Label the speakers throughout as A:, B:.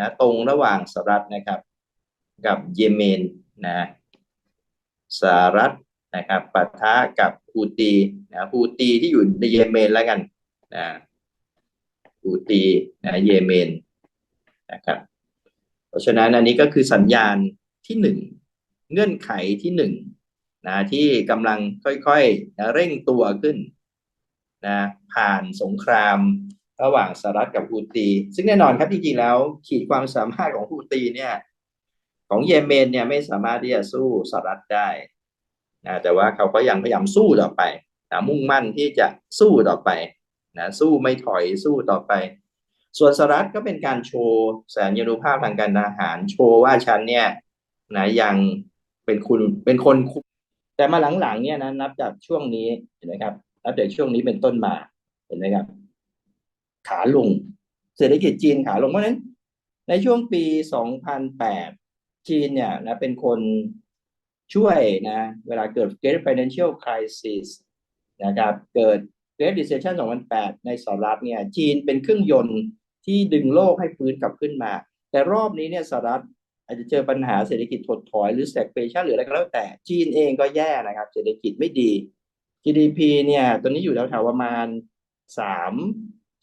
A: นะตรงระหว่างสหรัฐนะครับ กับเยเมนนะสหรัฐนะครับปะทะกับฮูตีนะฮูตีที่อยู่ในเยเมนแล้วกันนะฮูตีนะเยเมนนะครับเพราะฉะนั้นอันนี้ก็คือสัญญาณที่หนึ่งเงื่อนไขที่หนึ่งนะที่กำลังค่อยๆนะเร่งตัวขึ้นนะผ่านสงคราม ระหว่างสหรัฐกับฮูตี ซึ่งแน่นอนครับจริงๆแล้ว ขีดความสามารถของฮูตีเนี่ยของเยเมนเนี่ยไม่สามารถที่จะสู้สหรัฐได้นะแต่ว่าเขาก็ยังพยายามสู้ต่อไปนะมุ่งมั่นที่จะสู้ต่อไปนะสู้ไม่ถอยสู้ต่อไป ส่วนสหรัฐก็เป็นการโชว์แสนยานุภาพทางการทหาร โชว์ว่าฉันเนี่ยนะยังเป็นคุณเป็นคนคุมแต่มาหลังๆเนี่ยนะนับจากช่วงนี้เห็นไหมครับนับจากช่วงนี้เป็นต้นมาเห็นไหมครับ ขาลง เศรษฐกิจจีนขาลงเพราะฉะนั้น ในช่วงปี 2008 จีนเนี่ยนะเป็นคนช่วยนะเวลาเกิด Great Financial Crisis นะครับเกิด Great Recession 2008 ในสหรัฐเนี่ยจีนเป็นเครื่องยนต์ที่ดึงโลกให้ฟื้นกลับขึ้นมา แต่รอบนี้เนี่ยสหรัฐอาจจะเจอปัญหาเศรษฐกิจถดถอยหรือ stagflation หรืออะไรก็แล้วแต่จีนเองก็แย่นะครับ เศรษฐกิจไม่ดี GDP เนี่ยตอนนี้อยู่แถวๆประมาณสาม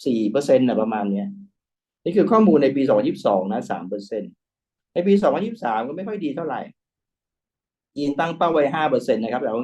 A: สี่เปอร์เซ็นต์นะประมาณเนี้ยนี่คือข้อมูลในปีสองพันะสามเปอร์เซ็นต์ในปีสองพยิบสามก็ไม่ค่อยดีเท่าไหร่จีนตั้งเป้าไว้ห้าเปอร์เซ็นต์นะครับแต่ว่า